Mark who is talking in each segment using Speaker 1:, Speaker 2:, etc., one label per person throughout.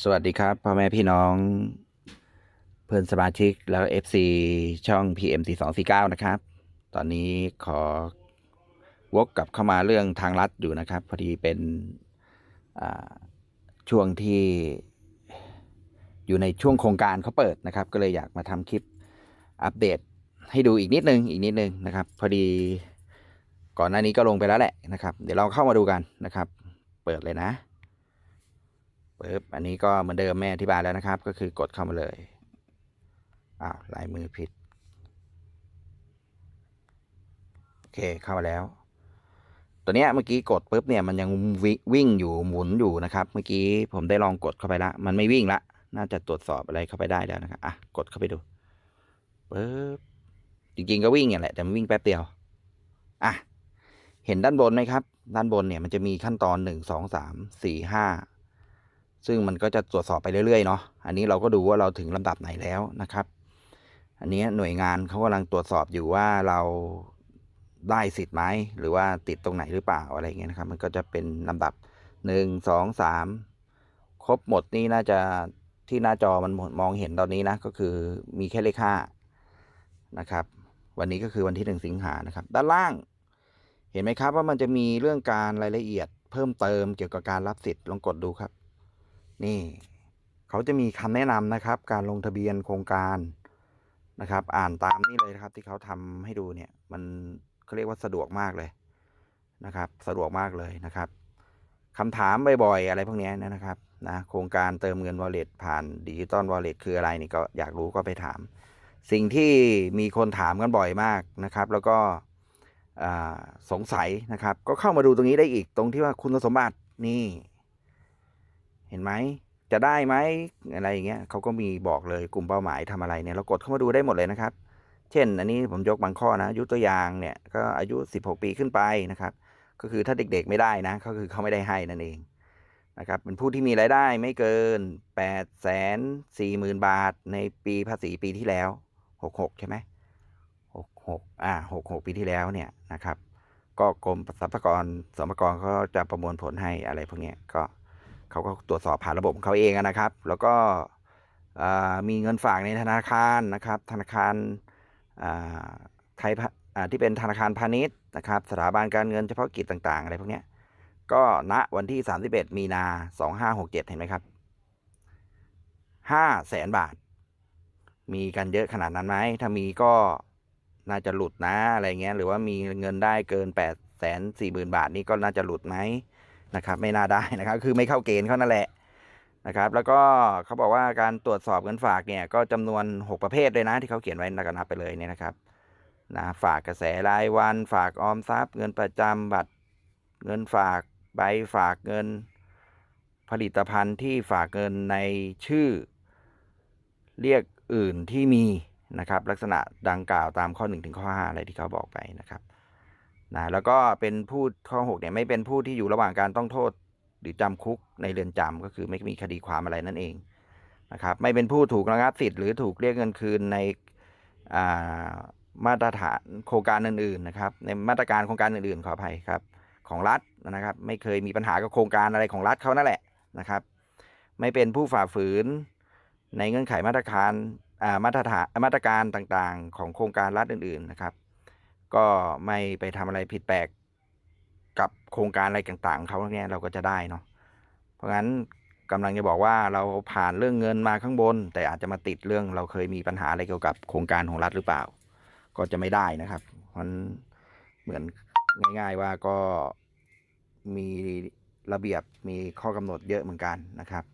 Speaker 1: สวัสดีครับพ่อแม่พี่น้อง เพื่อนสมาชิกแล้ว FC ช่อง PM 4249นะครับ ตอนนี้ขอวกกลับเข้ามาเรื่องทางลัดอยู่นะครับ พอดีเป็นช่วงที่อยู่ในช่วงโครงการเขาเปิดนะครับ ก็เลยอยากมาทำคลิปอัปเดตให้ดูอีกนิดนึงอีกนิดนึงนะครับ พอดีก่อนหน้านี้ก็ลงไปแล้วแหละนะครับ เดี๋ยวเราเข้ามาดูกันนะครับ เปิดเลยนะ ปึ๊บอันนี้ก็เหมือนเดิมแม่อธิบายแล้วนะครับ ก็คือกดเข้ามาเลยอ้าวลายมือผิดโอเคเข้ามาแล้ว ตัวเนี้ยเมื่อกี้กดปุ๊บเนี่ยมันยังวิวิ่งอยู่หมุนอยู่นะครับ เมื่อกี้ผมได้ลองกดเข้าไปละมันไม่วิ่งละน่าจะตรวจสอบอะไรเข้าไปได้แล้วนะครับอะกดเข้าไปดูปึ๊บจริงๆก็วิ่งอย่างแหละแต่มันวิ่งแป๊บเดียวอะเห็นด้านบนไหมครับ ด้านบนเนี่ยมันจะมีขั้นตอนหนึ่งสองสามสี่ห้า ซึ่งมันก็จะตรวจสอบไปเรื่อยๆเนาะอันนี้เราก็ดูว่าเราถึงลำดับไหนแล้วนะครับ อันนี้หน่วยงานเขากำลังตรวจสอบอยู่ว่าเราได้สิทธิ์ไหมหรือว่าติดตรงไหนหรือเปล่าอะไรเงี้ยนะครับ มันก็จะเป็นลำดับหนึ่งสองสามครบหมดนี่น่าจะที่หน้าจอมันมองเห็นตอนนี้นะก็คือมีแค่เลขห้านะครับ วันนี้ก็คือวันที่หนึ่งสิงหานะครับ ด้านล่าง เห็นไหมครับว่ามันจะมีเรื่องการรายละเอียดเพิ่มเติมเกี่ยวกับการรับสิทธิ์ลองกดดูครับ นี่เขาจะมีคำแนะนำนะครับ การลงทะเบียนโครงการนะครับ อ่านตามนี่เลยนะครับ ที่เขาทำให้ดูเนี่ย มันเขาเรียกว่าสะดวกมากเลยนะครับ สะดวกมากเลยนะครับคำถามบ่อยๆอะไรพวกนี้นะครับนะโครงการเติมเงิน wallet ผ่านดิจิตอล wallet คืออะไรนี่ก็อยากรู้ก็ไปถาม สิ่งที่มีคนถามกันบ่อยมากนะครับ แล้วก็สงสัยนะครับ ก็เข้ามาดูตรงนี้ได้อีกตรงที่ว่าคุณสมบัตินี่ เห็นไหมจะได้ไหมอะไรอย่างเงี้ยเขาก็มีบอกเลยกลุ่มเป้าหมายทำอะไรเนี่ยเรากดเข้ามาดูได้หมดเลยนะครับ เช่น อันนี้ผมยกบางข้อนะยุตัวอย่างเนี่ยก็อายุ 16 ปีขึ้นไปนะครับ ก็คือถ้าเด็กๆไม่ได้นะก็คือเขาไม่ได้ให้นั่นเองนะครับเป็นผู้ที่มีรายได้ไม่เกิน 8 4 0 0 0 0 บาท ในปีภาษีปีที่แล้ว 66 ใช่ไหม66อ่า66 ปีที่แล้วเนี่ยนะครับ ก็กรมสรรพากรสรรพากรเขาจะประมวลผลให้อะไรพวกนี้ก็ เขาก็ตรวจสอบผ่านระบบของเขาเองนะครับ แล้วก็มีเงินฝากในธนาคารนะครับ ธนาคารไทยพะอ่าที่เป็นธนาคารพาณิชย์นะครับ สถาบันการเงินเฉพาะกิจต่าง ๆ อะไรพวกนี้ก็ณวันที่ 31 มีนา 2567 เห็นไหมครับ5แสนบาท มีกันเยอะขนาดนั้นไหม ถ้ามีก็น่าจะหลุดนะอะไรเงี้ย หรือว่ามีเงินได้เกิน8แสน4หมื่นบาทนี่ก็น่าจะหลุดไหม นะครับไม่น่าได้นะครับคือไม่เข้าเกณฑ์เขานั่นแหละนะครับแล้วก็เขาบอกว่าการตรวจสอบเงินฝากเนี่ยก็จำนวน 6 ประเภทเลยนะที่เขาเขียนไว้นักนับไปเลยเนี่ยนะครับนะฝากกระแสรายวันฝากออมทรัพย์ เงินประจำบัตรเงินฝากใบฝากเงิน ผลิตภัณฑ์ที่ฝากเงินในชื่อ เรียกอื่นที่มีนะครับลักษณะดังกล่าวตามข้อ 1 ถึงข้อ 5 อะไรที่เขาบอกไปนะครับ นะแล้วก็เป็นผู้ข้อ6เนี่ยไม่เป็นผู้ที่อยู่ระหว่างการต้องโทษ หรือจำคุกในเรือนจำก็คือไม่มีคดีความอะไรนั่นเองนะครับไม่เป็นผู้ถูกระงับสิทธิ์หรือถูกเรียกเงินคืนในมาตรฐานโครงการอื่นๆนะครับในมาตรการโครงการอื่นๆขออภัยครับของรัฐนะครับ ไม่เคยมีปัญหากับโครงการอะไรของรัฐเขานั่นแหละนะครับ ไม่เป็นผู้ฝ่าฝืนในเงื่อนไขมาตรการอ่ามาตรฐานมาตรการต่างๆ ของโครงการรัฐอื่นๆนะครับ ก็ไม่ไปทำอะไรผิดแปลกกับโครงการอะไรต่างๆของเขาเนี่ยเราก็จะได้เนาะเพราะงั้นกำลังจะบอกว่าเราผ่านเรื่องเงินมาข้างบน แต่อาจจะมาติดเรื่องเราเคยมีปัญหาอะไรเกี่ยวกับโครงการของรัฐหรือเปล่า ก็จะไม่ได้นะครับมันเหมือนง่ายๆว่าก็มีระเบียบมีข้อกำหนดเยอะเหมือนกันนะครับ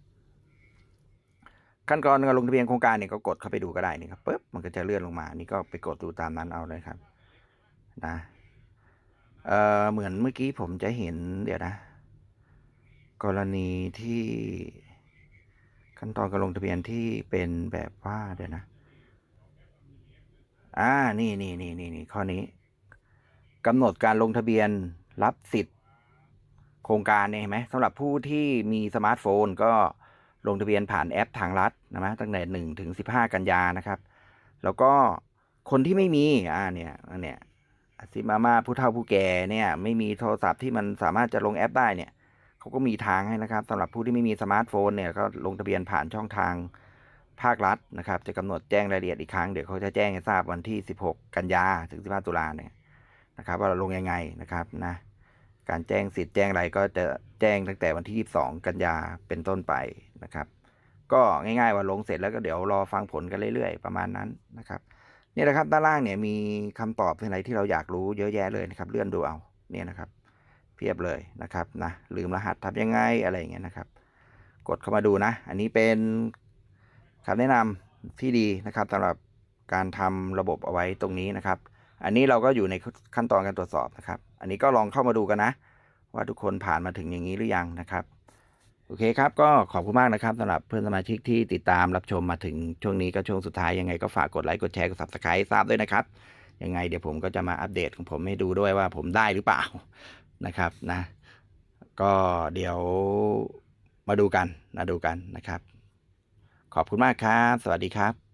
Speaker 1: ขั้นตอนการลงทะเบียนโครงการเนี่ยก็กดเข้าไปดูก็ได้นี่ครับปุ๊บมันก็จะเลื่อนลงมา นี่ก็ไปกดดูตามนั้นเอาเลยครับ นะเอ่อเหมือนเมื่อกี้ผมจะเห็นเดี๋ยวนะ กรณีที่ขั้นตอนการลงทะเบียนที่เป็นแบบว่าเดี๋ยวนะ อ่า นี่นี่นี่นี่นี่ข้อนี้กำหนดการลงทะเบียนรับสิทธิ์ โครงการเนี่ยเห็นไหมสำหรับผู้ที่มีสมาร์ทโฟนก็ลงทะเบียนผ่านแอปทางรัฐนะตั้งแต่หนึ่งถึงสิบห้ากันยานะครับ แล้วก็คนที่ไม่มี อ่าเนี่ยเนี่ย ซิมาม่าผู้เฒ่าผู้แก่เนี่ย ไม่มีโทรศัพท์ที่มันสามารถจะลงแอปได้เนี่ยเขาก็มีทางให้นะครับสำหรับผู้ที่ไม่มีสมาร์ทโฟนเนี่ยก็ลงทะเบียนผ่านช่องทางภาครัฐนะครับ จะกำหนดแจ้งรายละเอียดอีกครั้งเดี๋ยวเขาจะแจ้งให้ทราบวันที่ 16 กันยาถึง 15 ตุลาเนี่ยนะครับ ว่าเราลงยังไงนะครับนะการแจ้งสิทธิ์แจ้งอะไรก็จะแจ้งตั้งแต่วันที่ 22 กันยาเป็นต้นไปนะครับ ก็ง่ายๆว่าลงเสร็จแล้วก็เดี๋ยวรอฟังผลกันเรื่อยๆ ประมาณนั้นนะครับ นี่นะครับด้านล่างเนี่ยมีคำตอบอะไรที่เราอยากรู้เยอะแยะเลยนะครับเลื่อนดูเอาเนี่ยนะครับเพียบเลยนะครับนะลืมรหัสทำยังไงอะไรอย่างเงี้ยนะครับ กดเข้ามาดูนะ อันนี้เป็นคำแนะนำที่ดีนะครับสำหรับการทำระบบเอาไว้ตรงนี้นะครับ อันนี้เราก็อยู่ในขั้นตอนการตรวจสอบนะครับ อันนี้ก็ลองเข้ามาดูกันนะ ว่าทุกคนผ่านมาถึงอย่างนี้หรือยังนะครับ โอเคครับ ก็ขอบคุณมากนะครับสำหรับเพื่อนสมาชิกที่ติดตามรับชมมาถึงช่วงนี้ก็ช่วงสุดท้ายยังไงก็ฝากกดไลค์กดแชร์กดซับสไครต์ทราบด้วยนะครับ ยังไงเดี๋ยวผมก็จะมาอัปเดตของผมให้ดูด้วยว่าผมได้หรือเปล่านะครับนะ ก็เดี๋ยวมาดูกันมาดูกันนะครับ ขอบคุณมากครับ สวัสดีครับ